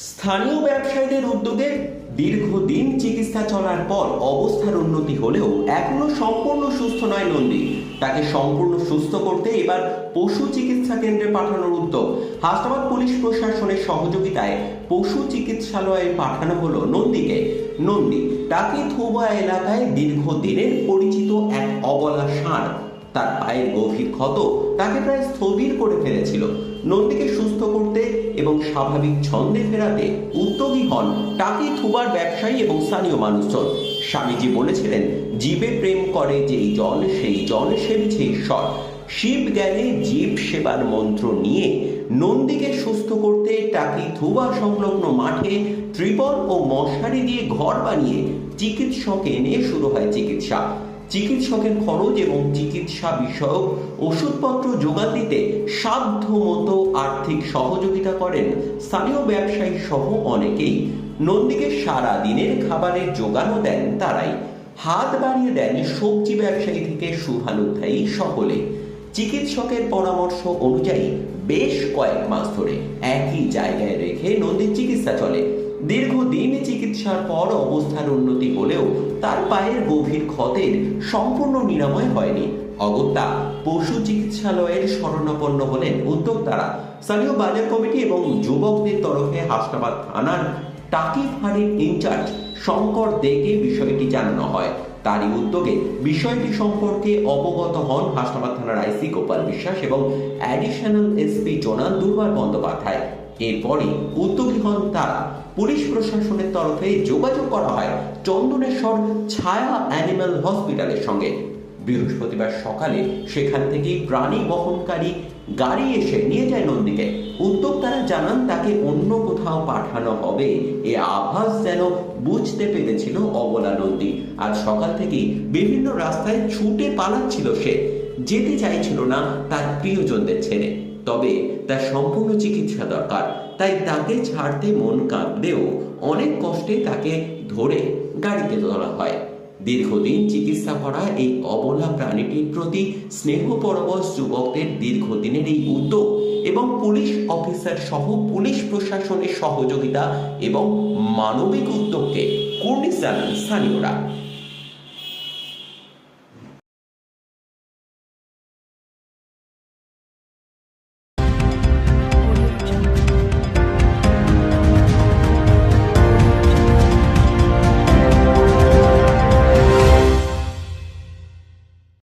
স্থানীয় ব্যবসায়ীদের উদ্যোগে দীর্ঘদিন চিকিৎসা চলার পর অবস্থার উন্নতি হলেও এখনও সম্পূর্ণ সুস্থ নয় নন্দী। তাকে সম্পূর্ণ সুস্থ করতে এবার পশু চিকিৎসা কেন্দ্রে পাঠানোর উদ্যোগ। হাসনাবাদ পুলিশ প্রশাসনের সহযোগিতায় পশু চিকিৎসালয়ে পাঠানো হলো নন্দীকে। নন্দী, তাকে থোবা এলাকায় দীর্ঘদিনের পরিচিত এক অবলা ষাঁড়। তার পায়ের গভীর ক্ষত তাকে প্রায় স্থবির করে ফেলেছিল। নন্দীকে সুস্থ করতে এবং স্বাভাবিক ছন্দে ফেরাতে উদ্যোগী হন টাকি থুবার ব্যবসায়ী এবং স্থানীয় মানুষজন। স্বামীজি বলেছিলেন, জীবে প্রেম করে যেই জন, সেই জন সেবিছে ঈশ্বর। শিব জ্ঞানে জীব সেবার মন্ত্র নিয়ে নন্দীকে সুস্থ করতে টাকি থুবা সংলগ্ন মাঠে ত্রিপল ও মশারি দিয়ে ঘর বানিয়ে চিকিৎসক এনে শুরু হয় চিকিৎসা। চিকিৎসকের খরচ এবং চিকিৎসা বিষয়ক ওষুধপত্র যোগান দিতে সাধ্য মতো আর্থিক সহযোগিতা করেন স্থানীয় ব্যবসায়ী সহ অনেকেই। নন্দীকে সারা দিনের খাবারের যোগানও দেন তারাই। হাত বাড়িয়ে দেন সবজি ব্যবসায়ী থেকে শুভানুধ্যায়ী সকলে। চিকিৎসকের পরামর্শ অনুযায়ী বেশ কয়েক মাস ধরে একই জায়গায় রেখে নন্দীর চিকিৎসা চলে। দীর্ঘদিন চিকিৎসার পর অবস্থার উন্নতি হলেও তার পায়ের গভীর ক্ষতের সম্পূর্ণ নিরাময় হয়নি। অগত্যা পশু চিকিৎসালয়ের শরণাপন্ন হলেন উদ্যোক্তারা স্থানীয় বাজার কমিটি এবং যুবকদের তরফে হাসনাবাদ থানার টাকি ফাঁড়ির ইনচার্জ শঙ্কর দেকে বিষয়টি জানানো হয়। তারই উদ্যোগে বিষয়টি সম্পর্কে অবগত হন হাসনাবাদ থানার আইসি গোপাল বিশ্বাস এবং অ্যাডিশনাল এসপি জোনাল দুর্বার বন্দ্যোপাধ্যায়। এরপরই উদ্যোগী হন তারা। পুলিশ প্রশাসনের তরফে যোগাযোগ করা হয় চন্দনেশ্বর ছায়া অ্যানিম্যাল হসপিটালের সঙ্গে। বৃহস্পতিবার সকালে সেখান থেকেই প্রাণী বহনকারী গাড়ি এসে নিয়ে যায় নন্দীকে। উদ্যোক্তারা জানান, তাকে অন্য কোথাও পাঠানো হবে এ আভাস যেন বুঝতে পেরেছিল অবলা নন্দী। আজ সকাল থেকেই বিভিন্ন রাস্তায় ছুটে পালাচ্ছিল সে। যেতে চাইছিল না তার প্রিয়জনদের ছেড়ে। তবে তার সম্পূর্ণ চিকিৎসা দরকার। তাই তাকে ছাড়তে মন কাঁদলেও অনেক কষ্টে তাকে ধরে গাড়িতে তোলা হয়। দীর্ঘদিন চিকিৎসা করা এই অবলা প্রাণীটির প্রতি স্নেহ পরবশ যুবকদের দীর্ঘদিনের এই উদ্যোগ এবং পুলিশ অফিসার সহ পুলিশ প্রশাসনের সহযোগিতা এবং মানবিক উদ্যোগকে কুর্নিশ জানান স্থানীয়রা।